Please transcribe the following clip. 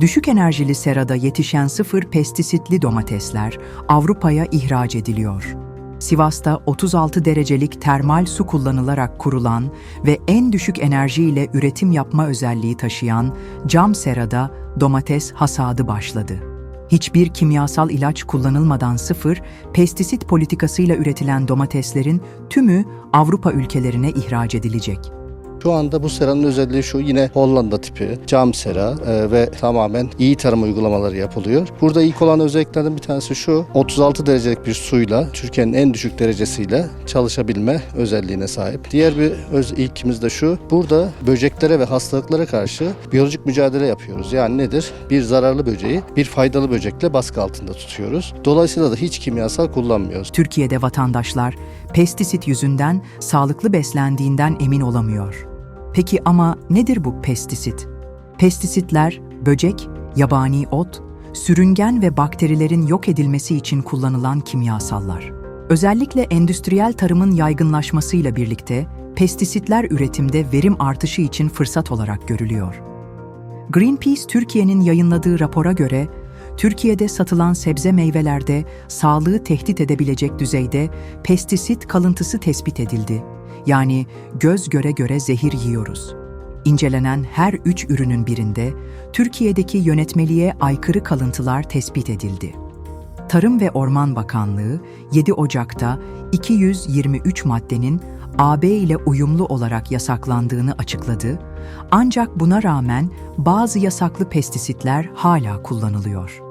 Düşük enerjili serada yetişen sıfır pestisitli domatesler Avrupa'ya ihraç ediliyor. Sivas'ta 36 derecelik termal su kullanılarak kurulan ve en düşük enerjiyle üretim yapma özelliği taşıyan cam serada domates hasadı başladı. Hiçbir kimyasal ilaç kullanılmadan sıfır, pestisit politikasıyla üretilen domateslerin tümü Avrupa ülkelerine ihraç edilecek. Şu anda bu seranın özelliği şu yine Hollanda tipi cam sera e, ve tamamen iyi tarım uygulamaları yapılıyor. Burada ilk olan özelliklerden bir tanesi şu 36 derecelik bir suyla Türkiye'nin en düşük derecesiyle çalışabilme özelliğine sahip. Diğer bir öz ilkimiz de şu burada böceklere ve hastalıklara karşı biyolojik mücadele yapıyoruz. Yani nedir? Bir zararlı böceği bir faydalı böcekle baskı altında tutuyoruz. Dolayısıyla da hiç kimyasal kullanmıyoruz. Türkiye'de vatandaşlar pestisit yüzünden sağlıklı beslendiğinden emin olamıyor. Peki ama nedir bu pestisit? Pestisitler böcek, yabani ot, sürüngen ve bakterilerin yok edilmesi için kullanılan kimyasallar. Özellikle endüstriyel tarımın yaygınlaşmasıyla birlikte pestisitler üretimde verim artışı için fırsat olarak görülüyor. Greenpeace Türkiye'nin yayınladığı rapora göre Türkiye'de satılan sebze meyvelerde sağlığı tehdit edebilecek düzeyde pestisit kalıntısı tespit edildi. Yani göz göre göre zehir yiyoruz. İncelenen her üç ürünün birinde Türkiye'deki yönetmeliğe aykırı kalıntılar tespit edildi. Tarım ve Orman Bakanlığı 7 Ocak'ta 223 maddenin AB ile uyumlu olarak yasaklandığını açıkladı. Ancak buna rağmen bazı yasaklı pestisitler hala kullanılıyor.